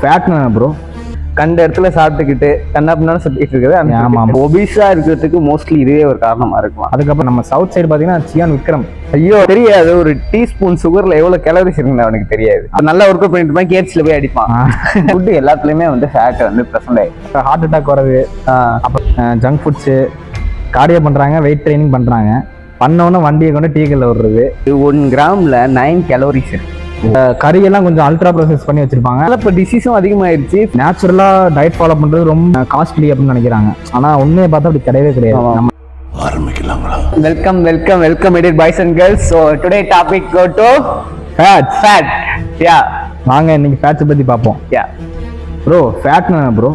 ஃபேட்னா bro கண்ட இடத்துல சாப்பிட்டுக்கிட்டு கண்ணாப்பினாலும் சுத்திட்டு இருக்குது ஆமா, ஆமா. ஒபிஸா இருக்கிறதுக்கு மோஸ்ட்லி இதுவே ஒரு காரணமா இருக்கலாம். அதுக்கப்புறம் நம்ம சவுத் சைடு பார்த்தீங்கன்னா சியான் விக்ரம். ஐயோ தெரியாது. ஒரு டீஸ்பூன் சுகர்ல எவ்வளவு கேலரிஸ் இருக்குன்னு அவனுக்கு தெரியாது. அது நல்லா ஒர்க் அவுட் பண்ணிட்டு கேட்ஸ்ல போய் அடிப்பான். ஃபுட் எல்லாத்துலயுமே வந்து ஃபேட் வந்து பிரசன்ட் ஆயிடும் ஹார்ட் அட்டாக் வரது அப்புறம் ஜங்க் ஃபுட்ஸு கார்டியோ பண்ணுறாங்க வெயிட் ட்ரைனிங் பண்ணுறாங்க பண்ணவொன்னே வண்டியை கொண்டு டீக்கல்ல விடுறது ஒன் கிராம்ல நைன் கேலரிஸ் இருக்கு. கறியெல்லாம் கொஞ்சம் அல்ட்ரா ப்ராசஸ் பண்ணி வச்சிருப்பாங்க. அதனால இப்போ டிசீஸும் அதிகமாயிருச்சு. நேச்சுரலாக டயட் ஃபாலோ பண்ணுறது ரொம்ப காஸ்ட்லி அப்படின்னு நினைக்கிறாங்க. ஆனால் உண்மையை பார்த்தா அப்படி கிடையவே கிடையாது. நம்ம welcome welcome welcome edit boys and girls so today topic go to fat fat ya வாங்க இன்னைக்கு ஃபேட்ஸை பற்றி பார்ப்போம். யா ப்ரோ ஃபேட்னா ப்ரோ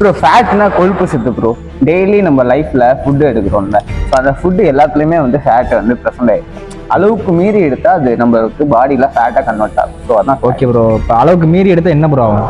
ப்ரோ ஃபேட்னா கொழுப்பு சத்து ப்ரோ டெய்லி நம்ம லைஃப்ல ஃபுட்டு எடுக்கிறோம்ல. ஸோ அந்த ஃபுட்டு எல்லாத்துலேயுமே வந்து ஃபேட் வந்து ப்ரெசென்ட் ஆயிடும் அளவுக்கு மீறி எடுத்தா அது நம்மளுக்கு பாடியில ஃபேட்டாக கன்வெர்ட் ஆகும். ஸோ அதான் ஓகே ப்ரோ இப்போ அளவுக்கு மீறி எடுத்தால் என்ன ப்ரோ ஆகும்?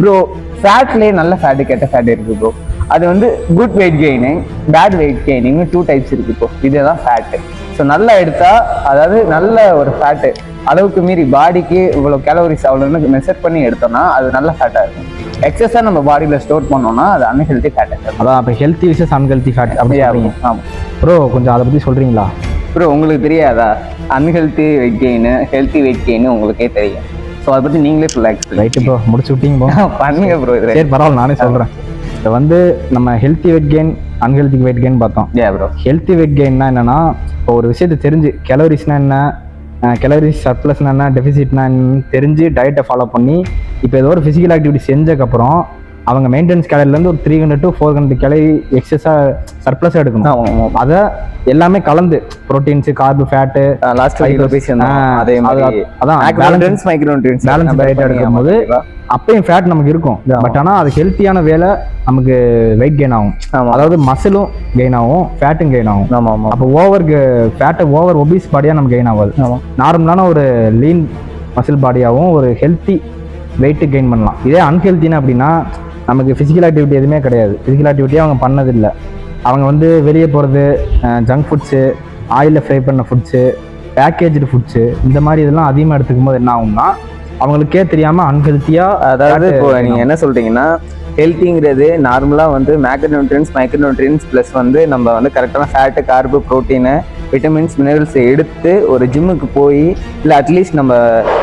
ப்ரோ ஃபேட்லேயே நல்ல ஃபேட்டு கெட்ட ஃபேட் இருக்கு ப்ரோ அது வந்து good weight gaining bad weight gaining two types இருக்கு ப்ரோ இதுதான் ஃபேட்டு ஸோ நல்லா எடுத்தா அதாவது நல்ல ஒரு ஃபேட்டு அளவுக்கு மீறி பாடிக்கு இவ்வளோ கேலோரிஸ் அவ்வளோன்னு மெஷர் பண்ணி எடுத்தோம்னா அது நல்ல ஃபேட்டாக இருக்கும். எக்ஸஸாக நம்ம பாடியில் ஸ்டோர் பண்ணோம்னா அது அன்ஹெல்தி ஃபேட்டாக அதான் அப்போ ஹெல்த்தி விஷஸ் அன்ஹெல்த்தி ஃபேட் அப்படி சொல்றீங்க. ஆமாம் ப்ரோ கொஞ்சம் அதை பற்றி சொல்கிறீங்களா ப்ரோ உங்களுக்கு தெரியாதா? Unhealthy weight gain healthy weight gain உங்களுக்கே தெரியும். ஸோ அதை பற்றி நீங்களே ஃபுல்லாக எக்ஸ்பிளைன் ரைட்டு ப்ரோ முடிச்சு விட்டீங்க ப்ரோ பண்ணுங்க ப்ரோ இது. சரி பரவாயில்ல நானே சொல்கிறேன் இப்போ வந்து நம்ம healthy weight gain unhealthy weight gain பார்த்தோம். ஏ ப்ரோ ஹெல்த்தி வெயிட் கெயின்னா என்னன்னா இப்போ ஒரு விஷயத்தை தெரிஞ்சு கெலோரிஸ்னா என்ன கெலோரிஸ் சர்ப்ளஸ்னா என்ன டெபிசிட்னா என்னன்னு தெரிஞ்சு டயட்டை ஃபாலோ பண்ணி இப்போ ஏதோ ஒரு ஃபிசிக்கல் ஆக்டிவிட்டி செஞ்சக்கப்புறம் அவங்க மெயின்டெனன்ஸ் கேலரிலேருந்து ஒரு three hundred to four hundred calorie எக்ஸஸாக சர்ப்ளஸாக எடுக்கணும். அதை எல்லாமே கலந்து ப்ரோட்டீன்ஸு கார்பு ஃபேட்டு லாஸ்ட் அதே மாதிரி அது- அதான் மேக்ரோநியூட்ரியன்ஸ் மைக்ரோநியூட்ரியன்ஸ் பேலன்ஸ் டயட் எடுக்கும்போது அப்பயும் ஃபேட் நமக்கு இருக்கும். பட் ஆனால் அது ஹெல்த்தியான வேலை நமக்கு வெயிட் கெயின் ஆகும். அதாவது மசிலும் கெயின் ஆகும் ஃபேட்டும் கெயின் ஆகும். ஆமா ஆமா. அப்போ ஓவர் ஃபேட்டை ஓவர் ஒபிஸ் பாடியாக நமக்கு கெயின் ஆகாது. நார்மலான ஒரு லீன் மசில் பாடியாகவும் ஒரு ஹெல்த்தி வெயிட்டு கெயின் பண்ணலாம். இதே அன்ஹெல்த்தினா அப்படின்னா நமக்கு ஃபிசிக்கல் ஆக்டிவிட்டி எதுவுமே கிடையாது. ஃபிசிக்கல் ஆக்டிவிட்டியே அவங்க பண்ணதில்லை. அவங்க வந்து வெளியே போகிறது ஜங்க் ஃபுட்ஸு ஆயிலில் ஃப்ரை பண்ண ஃபுட்ஸு பேக்கேஜ்டு ஃபுட்ஸு இந்த மாதிரி இதெல்லாம் அதிகமாக எடுத்துக்கும் போது என்ன ஆகும்னா அவங்களுக்கே தெரியாமல் அன்ஹெல்த்தியாக அதாவது இப்போ gain நீங்க என்ன சொல்றீங்கன்னா ஹெல்த்திங்கிறது நார்மலா வந்து மேக்ரோநியூட்ரியன்ஸ் மைக்ரோநியூட்ரியன்ஸ் ப்ளஸ் வந்து நம்ம வந்து கரெக்டான fat carb protein vitamins minerals எடுத்து ஒரு ஜிம்முக்கு போய் இல்லை அட்லீஸ்ட் நம்ம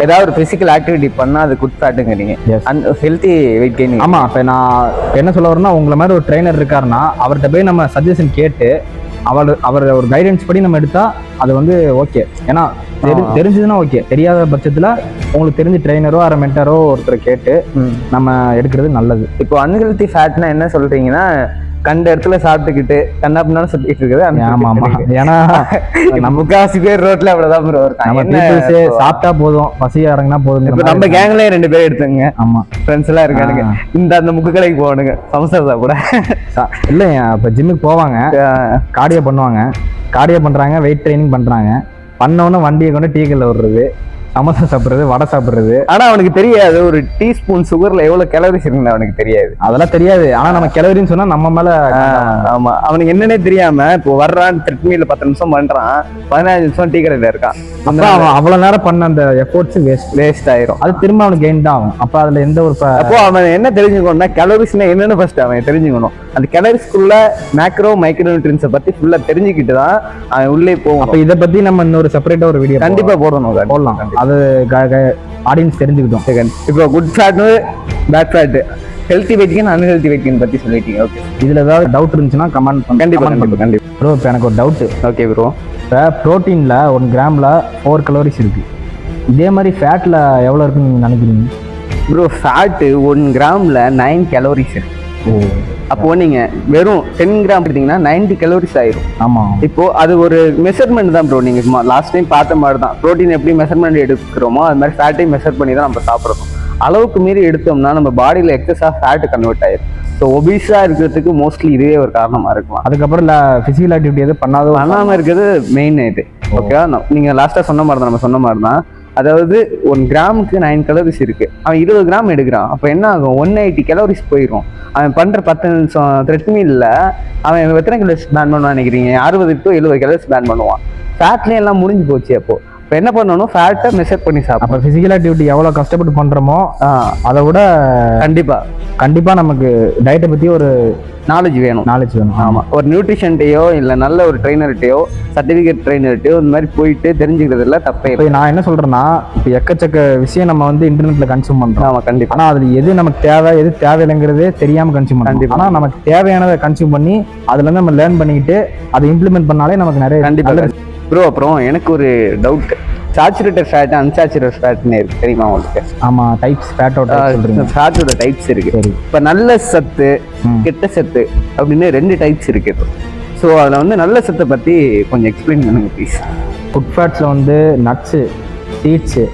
ஏதாவது ஒரு ஃபிசிக்கல் ஆக்டிவிட்டி பண்ணால் அது குட் ஃபேட்டுங்கிறீங்க. அந்த ஹெல்த்தி வெயிட் கெயின் ஆமா இப்ப நான் என்ன சொல்ல வரேன்னா உங்களை மாதிரி ஒரு ட்ரைனர் இருக்காருன்னா அவர்கிட்ட போய் நம்ம சஜஷன் கேட்டு அவர் அவர் ஒரு கைடன்ஸ் படி நம்ம எடுத்தா அது வந்து ஓகே ஏன்னா தெரி. தெரிஞ்சதுன்னா ஓகே தெரியாத பட்சத்துல உங்களுக்கு தெரிஞ்ச ட்ரைனரோ அரை மென்டரோ ஒருத்தரை கேட்டு நம்ம எடுக்கிறது நல்லது. இப்போ அன்ஹெல்த்தி ஃபேட்னா என்ன சொல்றீங்கன்னா கண்ட இடத்துல சாப்பிட்டுக்கிட்டு கண்ணாப்பினாலும் சுத்திட்டு இருக்குது ஆமா ஆமா. ஏன்னா நம்ம முக்காசி பேர் ரோட்ல அவ்வளவுதான் ப்ரோ இருக்காங்க சாப்பிட்டா போதும் பசி இறங்கினா போதும் இப்போ நம்ம கேங்லயே ரெண்டு பேர் எடுத்துங்க ஆமா. ஃப்ரெண்ட்ஸ் எல்லாம் இருக்கானுங்க. இந்த அந்த முக்கு கடைக்கு போவானுங்க சமோசா சாப்பிட சா- இல்லைங்க இப்ப ஜிம்முக்கு போவாங்க. கார்டியோ பண்ணுவாங்க. கார்டியோ பண்றாங்க வெயிட் ட்ரைனிங் பண்றாங்க. பண்ணவொன்னே வண்டியை கொண்டு டீக்கல்ல விடுறது சமோசா சாப்பிடுறது வடை சாப்பிடுறது. ஆனா அவனுக்கு தெரியாது. ஒரு டீஸ்பூன் சுகர்ல எவ்வளவு கேலரிஸ் இருக்குன்னு அவனுக்கு தெரியாது. அதெல்லாம் தெரியாது. ஆனா நம்ம கிளவரின்னு சொன்னா நம்ம மேல ஆமா. அவனுக்கு என்னன்னே தெரியாம இப்போ வர்றான் த்ரெட்மில்ல பத்து நிமிஷம் பண்றான். பதினஞ்சு நிமிஷம் டீ கடையில இருக்கான். அப்ப அவன் அவ்வளவு நேரம் பண்ண அந்த எஃபோர்ட்ஸ் வேஸ்ட் வேஸ்ட் ஆயிரும். அது திரும்ப அவனுக்கு கெயின் தான் ஆகும். அப்ப அதுல எந்த ஒரு அப்போ அவன் என்ன தெரிஞ்சுக்கணும்னா கேலரிஸ்னா என்னன்னு ஃபர்ஸ்ட் அவன் தெரிஞ்சுக்கணும். அந்த கேலரிஸ்க்குள்ள மேக்ரோ மைக்ரோ நியூட்ரியன்ஸை பத்தி ஃபுல்லா தெரிஞ்சுக்கிட்டு தான் அவன் உள்ளே அப்ப போகணும் இத பத்தி நம்ம இன்னொரு செப்பரேட்டா ஒரு வீடியோ கண்டிப்பா போடணும். போடலாம். அது ஆடியன்ஸ் தெரிஞ்சுக்கிட்டோம். Second. இப்போ good fat bad fat healthy weight gain unhealthy weight gain பத்தி சொல்லிட்டீங்க. ஓகே இதுல ஏதாவது டவுட் இருந்துச்சுன்னா கமெண்ட் பண்ணி. கண்டிப்பா கண்டிப்பா கண்டிப்பா. ப்ரோ இப்போ எனக்கு ஒரு டவுட் ஓகே ப்ரோ இப்போ ப்ரோட்டீன்ல ஒன் கிராம்ல ஃபோர் கலோரிஸ் இருக்கு. இதே மாதிரி ஃபேட்ல எவ்வளவு இருக்குன்னு நினைக்கிறீங்க? ப்ரோ ஃபேட்டு ஒன் கிராம்ல நைன் கேலோரிஸ் இருக்கு. ஓ அப்போ நீங்க வெறும் டென் கிராம் எடுத்தீங்கன்னா நைன்டி கேலோரிஸ் ஆயிரும். ஆமா. இப்போ அது ஒரு மெஷர்மெண்ட் தான் ப்ரோ நீங்க லாஸ்ட் டைம் பார்த்த மாதிரி தான். ப்ரோட்டீன் எப்படி மெஷர்மெண்ட் எடுக்கிறோமோ அது மாதிரி ஃபேட்டையும் மெஷர் பண்ணி தான் நம்ம சாப்பிட்றோம் அளவுக்கு மீறி எடுத்தோம்னா நம்ம பாடியில் எக்ஸஸாக ஃபேட் கன்வெர்ட் ஆயிரும். ஸோ ஒபிஸாக இருக்கிறதுக்கு மோஸ்ட்லி இதுவே ஒரு காரணமா இருக்கலாம். அதுக்கப்புறம் இல்ல பிசிக்கல் ஆக்டிவிட்டி எதுவும் பண்ணாதோ பண்ணாம இருக்கிறது மெயின் இது. ஓகேவா நீங்க லாஸ்டா சொன்ன மாதிரி தான் நம்ம சொன்ன மாதிரி தான். அதாவது ஒன் கிராமுக்கு நைன் கலோரிஸ் இருக்குது அவன் இருபது கிராம் எடுக்கிறான். அப்போ என்ன ஆகும்? ஒன் எயிட்டி கலோரிஸ் போயிடும் அவன் பண்ணுற பத்து நிமிஷம் த்ரெட்மீல்ல அவன் எத்தனை கலோரிஸ் பேன் பண்ணுவான் நினைக்கிறீங்க? அறுபது டு எழுபது கலோரிஸ் பேன் பண்ணுவான். ஃபேட்லேயும் எல்லாம் முடிஞ்சு போச்சு அப்போது இப்போ என்ன பண்ணணும்? ஃபேட்டை மெஷர் பண்ணி சாப்பிடணும். அப்போ ஃபிசிக்கல் ஆக்டிவிட்டி எவ்வளோ கஷ்டப்பட்டு பண்ணுறோமோ அதை விட கண்டிப்பா. கண்டிப்பாக நமக்கு டயட்டை பற்றி ஒரு நாலேஜ் வேணும். நாலேஜ் வேணும். ஆமா. ஒரு நியூட்ரிஷன்ட்டையோ இல்ல நல்ல ஒரு ட்ரைனர்கிட்டயோ சர்டிபிகேட் ட்ரைனர்கிட்டயோ இந்த மாதிரி போயிட்டு தெரிஞ்சுக்கிறதுல தப்பே இப்போ நான் என்ன சொல்கிறேன்னா இப்போ எக்கச்சக்க விஷயம் நம்ம வந்து இன்டர்நெட்டில் கன்சியூம் பண்ணுறோம் ஆமா கண்டிப்பா. ஆனால் அதில் எது நமக்கு தேவை எது தேவையில்லைங்கிறதே தெரியாமல் கன்சியூம் பண்ணுறோம். ஆனால் நமக்கு தேவையானதை கன்சியூம் பண்ணி அதுலேருந்து நம்ம லேர்ன் பண்ணிக்கிட்டு அதை இம்ப்ளிமெண்ட் பண்ணாலே நமக்கு நிறைய கண்டிப்பா நல்ல ப்ரோ அப்புறம் எனக்கு ஒரு டவுட் சாச்சுரேட்டட் ஃபேட் அன்சாச்சுரேட்டட் ஃபேட்னு இருக்கு. தெரியுமா உங்களுக்கு? ஆமாம் டைப்ஸ் ஃபேட் அவுட் சொல்கிறீங்க ஃபேட்டோட டைப்ஸ் இருக்கு. சரி. இப்ப நல்ல சத்து. கெட்ட சத்து அப்படின்னு ரெண்டு டைப்ஸ் இருக்கு ஸோ அதில் வந்து நல்ல சத்தை பத்தி கொஞ்சம் எக்ஸ்பிளைன் பண்ணுங்க ப்ளீஸ் ஃபுட் ஃபேட்ஸில் வந்து nuts seeds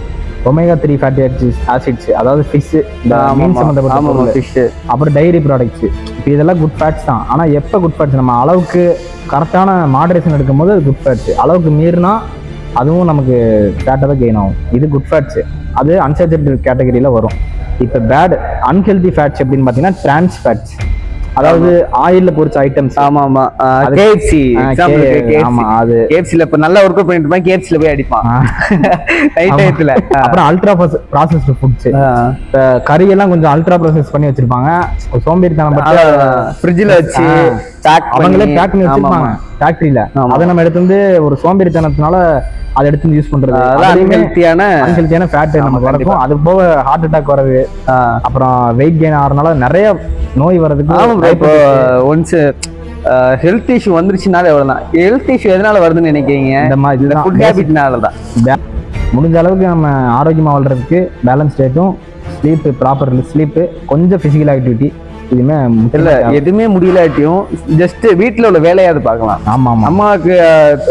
omega three fatty acids acids அதாவது ஃபிஷ்ஷு இந்த மீன் சம்மந்தப்பட்ட ஃபிஷ்ஷு அப்புறம் டைரி ப்ராடக்ட்ஸு இப்போ இதெல்லாம் குட் ஃபேட்ஸ் தான். ஆனால் எப்போ குட் ஃபேட்ஸ் நம்ம அளவுக்கு கரெக்டான மாடரேஷன் எடுக்கும்போது அது குட் ஃபேட்ஸ் அளவுக்கு மீறினா அதுவும் நமக்கு ஃபேட்டாக தான் கெயின் ஆகும். இது குட் ஃபேட்ஸு அது அன்சேச்சுரேட்டட் கேட்டகரியில் வரும். இப்போ பேட் அன்ஹெல்தி ஃபேட்ஸ் அப்படின்னு பார்த்தீங்கன்னா டிரான்ஸ் ஃபேட்ஸ் அதாவது ஆயிலில் பொரிச்ச ஐட்டம்ஸ் ஆமா ஆமா கேஎஃப்சி ஆமா அது. கேஎஃப்சில இப்ப நல்லா ஒர்க் பண்ணிட்டு இருப்பான் கேஎஃப்சில போய் அடிப்பான். நைட் டயத்துல அப்புறம் அல்ட்ரா ப்ராசஸ்டு ஃபுட்ஸ் இப்போ கறியெல்லாம் கொஞ்சம் அல்ட்ரா ப்ராசஸ் பண்ணி வச்சிருப்பாங்க. சோம்பேறித்தனம் ஃப்ரிட்ஜில் வச்சு. பேக் அவங்களே பேக் பண்ணி வச்சிருப்பாங்க. ஃபேக்டரியில. அதை நம்ம எடுத்து வந்து ஒரு சோம்பேறித்தனத்தினால அதை எடுத்து வந்து யூஸ் பண்றது. அதான் அன்ஹெல்த்தியான அன்ஹெல்த்தியான ஃபேட் நமக்கு வரக்கும் அது போக ஹார்ட் அட்டாக் வரது அப்புறம் வெயிட் கெயின் ஆகிறதுனால நிறைய நோய் வர்றதுக்கு இப்போ. ஒன்ஸ் ஹெல்த் இஷ்யூ வந்துருச்சுனாலே எவ்வளவுதான் ஹெல்த் இஷ்யூ எதனால வருதுன்னு நினைக்கிறீங்க? இந்த மாதிரி ஃபுட் ஹேபிட்னால தான். முடிஞ்ச அளவுக்கு நம்ம ஆரோக்கியமாக வாழ்றதுக்கு பேலன்ஸ் டேட்டும் ஸ்லீப்பு ப்ராப்பர் ஸ்லீப்பு கொஞ்சம் ஃபிசிக்கல் ஆக்டிவிட்டி இதுவுமே இல்ல. எதுவுமே முடியலாட்டியும் ஜஸ்ட் வீட்ல உள்ள வேலையாவது பார்க்கலாம். ஆமா அம்மாவுக்கு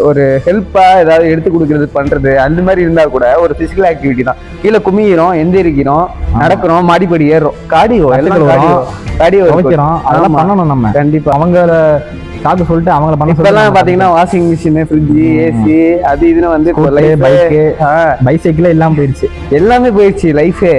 ஒரு ஹெல்ப்பா ஏதாவது எடுத்து கொடுக்கறது பண்றது அந்த மாதிரி இருந்தா கூட ஒரு பிசிக்கல் ஆக்டிவிட்டி தான். கீழே குமிக்கிறோம் எந்திரிக்கிறோம் நடக்கிறோம் மாடிப்படி ஏறுறோம். காடியோ எல்லாம். காடியோ காடியோ துவைக்கிறோம். அதெல்லாம். பண்ணணும் நம்ம. கண்டிப்பா. அவங்கள சாக்கு சொல்லிட்டு அவங்கள பண்ண இப்பெல்லாம் பாத்தீங்கன்னா வாஷிங் மிஷின் ஃப்ரிட்ஜ் ஏசி அது இதுன்னு வந்து. ஆ, பைசைக்கிளே இல்லாம போயிடுச்சு. எல்லாமே போயிடுச்சு லைஃபே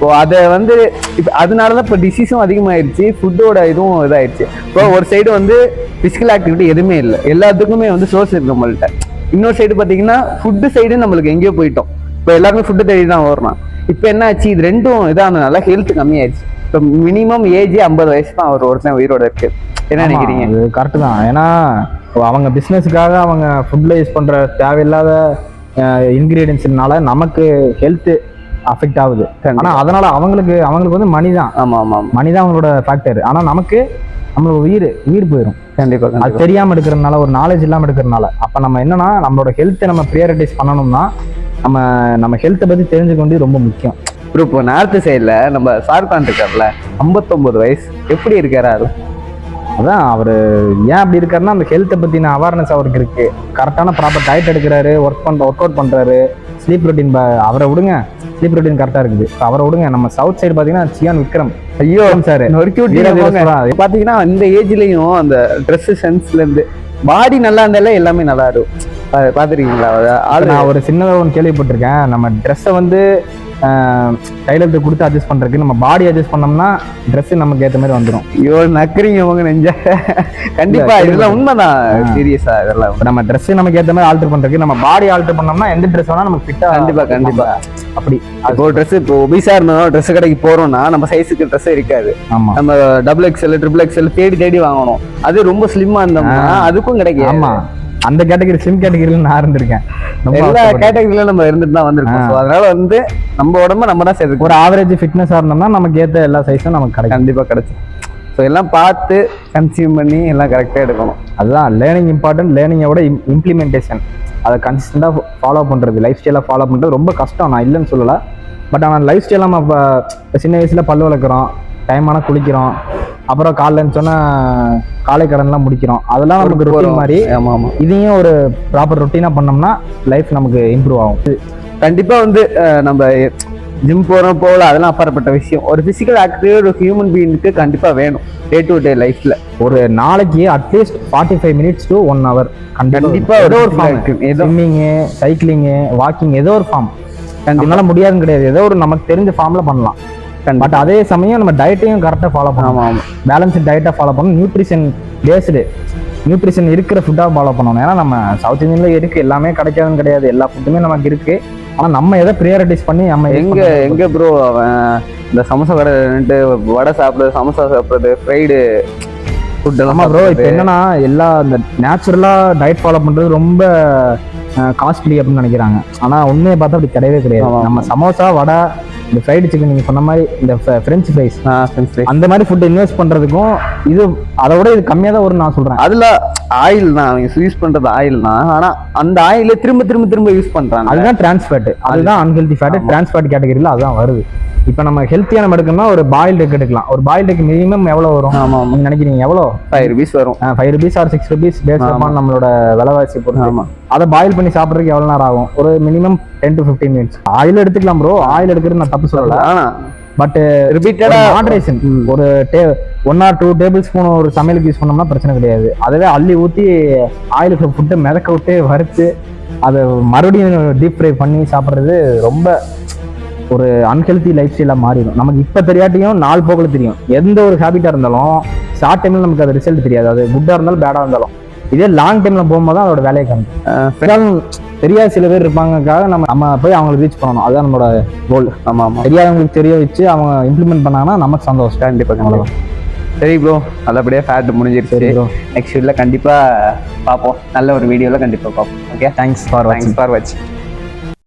இப்போ அதை வந்து இப்போ அதனால தான் இப்போ டிசீஸும் அதிகமாயிருச்சு ஃபுட்டோட இதுவும் இதாயிருச்சு. இப்போ ஒரு சைடு வந்து ஃபிசிக்கல் ஆக்டிவிட்டி எதுவுமே இல்லை. எல்லாத்துக்குமே வந்து சோர்ஸ் இருக்கு நம்மள்ட்ட. இன்னொரு சைடு பார்த்தீங்கன்னா ஃபுட்டு சைடு நம்மளுக்கு எங்கேயோ போயிட்டோம். இப்போ எல்லாருமே ஃபுட்டு தேடி தான் வரணும் இப்போ என்ன ஆச்சு? இது ரெண்டும் இதானதுனால ஹெல்த் கம்மியாயிருச்சு. இப்போ மினிமம் ஏஜ் ஐம்பது வயசு தான் அவர் ஒருத்தன் உயிரோட இருக்கு. என்ன நினைக்கிறீங்க? அது கரெக்டு தான். ஏன்னா இப்போ அவங்க பிஸ்னஸுக்காக அவங்க ஃபுட்டில் யூஸ் பண்ணுற தேவையில்லாத இன்க்ரீடியன்ஸ்னால நமக்கு ஹெல்த் அஃபெக்ட் ஆகுது. ஆனால் அதனால அவங்களுக்கு அவங்களுக்கு வந்து மணி தான். ஆமா ஆமா ஆமா. மணி தான் அவங்களோட ஃபேக்டர் ஆனால் நமக்கு நம்மளோட உயிர் உயிர் போயிடும் கண்டிப்பா அது தெரியாமல் எடுக்கிறதுனால ஒரு நாலேஜ் இல்லாமல் எடுக்கிறதுனால. அப்போ நம்ம என்னன்னா நம்மளோட ஹெல்த்தை நம்ம ப்ரியாரிட்டைஸ் பண்ணணும்னா நம்ம நம்ம ஹெல்த்தை பற்றி தெரிஞ்சுக்க வேண்டியது ரொம்ப முக்கியம். ப்ரோ இப்போ நார்த்து சைடில் நம்ம ஷாருக்கான் இருக்கார்ல ஐம்பத்தொம்பது வயசு. எப்படி இருக்காரு அது அதான் அவர் ஏன் அப்படி இருக்காருன்னா அந்த ஹெல்த்தை பற்றின அவேர்னஸ் அவருக்கு இருக்கு. கரெக்டான ப்ராப்பர் டயட் எடுக்கிறாரு ஒர்க் பண்ற ஒர்க் அவுட் பண்ணுறாரு ஸ்லீப் ரொட்டீன் அவரை விடுங்க. ஸ்லீப் ரொட்டீன் கரெக்டாக இருக்குது. அவரை விடுங்க. நம்ம சவுத் சைடு பார்த்தீங்கன்னா சியான் விக்ரம் ஐயோ சார் பாத்தீங்கன்னா இந்த ஏஜ்லயும் அந்த ட்ரெஸ் சென்ஸ்ல இருந்து பாடி நல்லா இருந்தாலே எல்லாமே நல்லா இருக்கும். ஆளு நான் ஒரு சின்னதாக ஒன்று கேள்விப்பட்டிருக்கேன். நம்ம ட்ரெஸ்ஸை வந்து டைலருக்கு கொடுத்து அட்ஜஸ்ட் பண்ணுறதுக்கு நம்ம பாடி அட்ஜஸ்ட் பண்ணோம்னா ட்ரெஸ் நமக்கு ஏற்ற மாதிரி வந்துடும் ஐயோ நக்குறீங்க உங்க நெஞ்ச. கண்டிப்பா இல்ல, இதெல்லாம் உண்மைதான். சீரியஸா இதெல்லாம். இப்போ நம்ம ட்ரெஸ் நமக்கு ஏற்ற மாதிரி ஆல்டர் பண்ணுறதுக்கு நம்ம பாடி ஆல்டர் பண்ணோம்னா எந்த ட்ரெஸ் வேணால் நமக்கு ஃபிட்டாக கண்டிப்பா, கண்டிப்பா. அப்படி. இப்போ ட்ரெஸ் இப்போ ஒபிசா இருந்தோம் ட்ரெஸ் கடைக்கு போறோம்னா நம்ம சைஸுக்கு ட்ரெஸ் இருக்காது. நம்ம டபுள் எக்ஸ்எல் ட்ரிபிள் எக்ஸ்எல் தேடி தேடி வாங்கணும். அது ரொம்ப ஸ்லிம்மா இருந்தோம்னா. அதுக்கும் கிடைக்காது. ஆமா. அந்த கேட்டகரி ஸ்லிம் கேட்டகரியில் நான் இருந்திருக்கேன். எல்லா. கேட்டகரியில நம்ம இருந்துட்டு தான் வந்திருக்கோம். அதனால வந்து நம்ம உடம்ப நம்ம தான் சேர்த்துக்கணும். ஒரு ஆவரேஜ் ஃபிட்னஸாக இருந்தோம்னா நமக்கு ஏற்ற எல்லா சைஸும் நமக்கு கிடைக்கும். கண்டிப்பா கிடைச்சிடும் ஸோ எல்லாம் பார்த்து கன்சியூம் பண்ணி எல்லாம் கரெக்டாக எடுக்கணும். அதுதான் லேர்னிங் இம்பார்ட்டன்ட் லேர்னிங்கோட இம்ப்ளிமெண்டேஷன் அதை கன்சிஸ்டண்டாக ஃபாலோ பண்ணுறது லைஃப் ஸ்டைலாக ஃபாலோ பண்ணுறது ரொம்ப கஷ்டம். நான் இல்லைன்னு சொல்லலை. பட் ஆனால் லைஃப் ஸ்டைலாக நம்ம இப்போ சின்ன வயசில் பல்லு வளர்க்குறோம் டைமான குளிக்கிறோம். அப்புறம் காலைல சொன்னா காலை கடன்லாம் முடிக்கிறோம். அதெல்லாம் நமக்கு ரொட்டீன் மாதிரி ஆமா ஆமா. இதையும் ஒரு ப்ராப்பர் ரொட்டீனாக பண்ணோம்னா லைஃப் நமக்கு இம்ப்ரூவ் ஆகும். கண்டிப்பா வந்து நம்ம ஜிம் போறோம் போகல அதெல்லாம் அப்பாற்பட்ட விஷயம். ஒரு பிசிக்கல் ஆக்டிவ் ஒரு ஹியூமன் பீயிங்க்கு கண்டிப்பா வேணும் டே டு டே லைஃப்ல ஒரு நாளைக்கு at least forty five minutes to one hour கண்டிப்பா ஒரு ஏதோ ஒரு ஃபார்ம் activity, ஏதோ. ஸ்விம்மிங்கு சைக்கிளிங்கு வாக்கிங் ஏதோ ஒரு ஃபார்ம் நம்மளால முடியாதுன்னு கிடையாது. ஏதோ ஒரு நமக்கு தெரிஞ்ச ஃபார்ம்ல பண்ணலாம். பட் அதே சமயம் நம்ம டயட்டையும் கரெக்டாக ஃபாலோ பண்ணணும். பேலன்ஸ்டு டயட்டை ஃபாலோ பண்ணணும். நியூட்ரிஷன் பேஸ்டு நியூட்ரிஷன் இருக்கிற ஃபுட்டாக ஃபாலோ பண்ணணும். ஏன்னா நம்ம சவுத் இந்தியன்ல இருக்கு. எல்லாமே கிடைக்காதுன்னு கிடையாது. எல்லா ஃபுட்டுமே நமக்கு இருக்கு. ஆனால் நம்ம எதை ப்ரியாரிட்டிஸ் பண்ணி நம்ம எங்க. எங்க ப்ரோ அவன் இந்த சமோசா கடை வடை சாப்பிடுறது சமோசா சாப்பிடுறது ஃப்ரைடு ஃபுட் ஆமா ப்ரோ இப்போ என்னன்னா எல்லா இந்த நேச்சுரலா டயட் ஃபாலோ பண்றது ரொம்ப காஸ்ட்லி அப்படின்னு நினைக்கிறாங்க. ஆனா உண்மையை பார்த்தா அப்படி கிடையவே கிடையாது. நம்ம சமோசா வடை இந்த ஃப்ரைடு சிக்கன் நீங்க சொன்ன மாதிரி இந்த ஃப்ரெஞ்ச் ஃப்ரைஸ் அந்த மாதிரி ஃபுட் இன்வெஸ்ட் பண்றதுக்கும் இது அதை விட இது கம்மியா தான் வரும் நான் சொல்றேன். அதுல ஆயில் தான் அவங்க யூஸ் பண்றது ஆயில் தான் ஆனா அந்த ஆயில திரும்ப திரும்ப திரும்ப யூஸ் பண்றாங்க. அதுதான் டிரான்ஸ் ஃபேட் அதுதான் அன்ஹெல்தி ஃபேட் டிரான்ஸ் ஃபேட் கேட்டகரியில் அதுதான் வருது. இப்போ நம்ம ஹெல்த்தியான எடுக்கணும்னா ஒரு பாயில் எக் எடுக்கலாம். ஒரு பாயில் எக் மினிமம் எவ்வளோ வரும்? ஆமா ஆமா. நீங்க நினைக்கிறீங்க எவ்வளோ ஃபைவ் ருபீஸ் வரும். Five rupees or six rupees base ஆமா. நம்மளோட விலைவாசி பொறுத்து. ஆமா. அதை பாயில் பண்ணி சாப்பிட்றதுக்கு எவ்வளோ நேரம் ஆகும்? ஒரு minimum ten to fifteen minutes oil எடுத்துக்கலாம் ப்ரோ ஆயில் எடுக்கிறது நான் தப்பு சொல்லல. ஆனா பட் ரிப்பீட்டடா மாடரேஷன் ஒரு day one or two tablespoon ஒரு சமையலுக்கு யூஸ் பண்ணோம்னா பிரச்சனை கிடையாது. அதுவே அள்ளி ஊற்றி ஆயிலுக்கு ஃபுட்டு மிதக்க விட்டு வறுத்து அதை மறுபடியும் டீப் ஃப்ரை பண்ணி சாப்பிட்றது ரொம்ப ஒரு அன்ஹெல்த்தி லைஃப் ஸ்டைலாக மாறிடும். நமக்கு இப்போ தெரியாட்டியும் நாள் போக்கில் தெரியும். எந்த ஒரு ஹேபிட்டாக இருந்தாலும் ஷார்ட் டைமில் நமக்கு அது ரிசல்ட் தெரியாது. அது குட்டாக இருந்தாலும் பேடாக இருந்தாலும். இதே லாங் டைமில் போகும்போது தான் அதோட வேலையை காமிக்கும் தெரியாத சில பேர் இருப்பாங்கக்காக நம்ம நம்ம போய் அவங்களை ரீச் பண்ணணும். அதுதான் நம்மளோட கோல் ஆமா ஆமா. தெரியாதவங்களுக்கு தெரிய வச்சு அவங்க இம்ப்ளிமெண்ட் பண்ணாங்கன்னா நமக்கு சந்தோஷம். கண்டிப்பா கண்டிப்பா. அவ்வளவுதான். சரி ப்ரோ நல்லபடியா ஃபேட் முடிஞ்சிருச்சு. சரி ப்ரோ நெக்ஸ்ட் வீடியோல கண்டிப்பா பார்ப்போம். நல்ல ஒரு வீடியோல கண்டிப்பா பார்ப்போம். Okay thanks for thanks for வாட்சிங்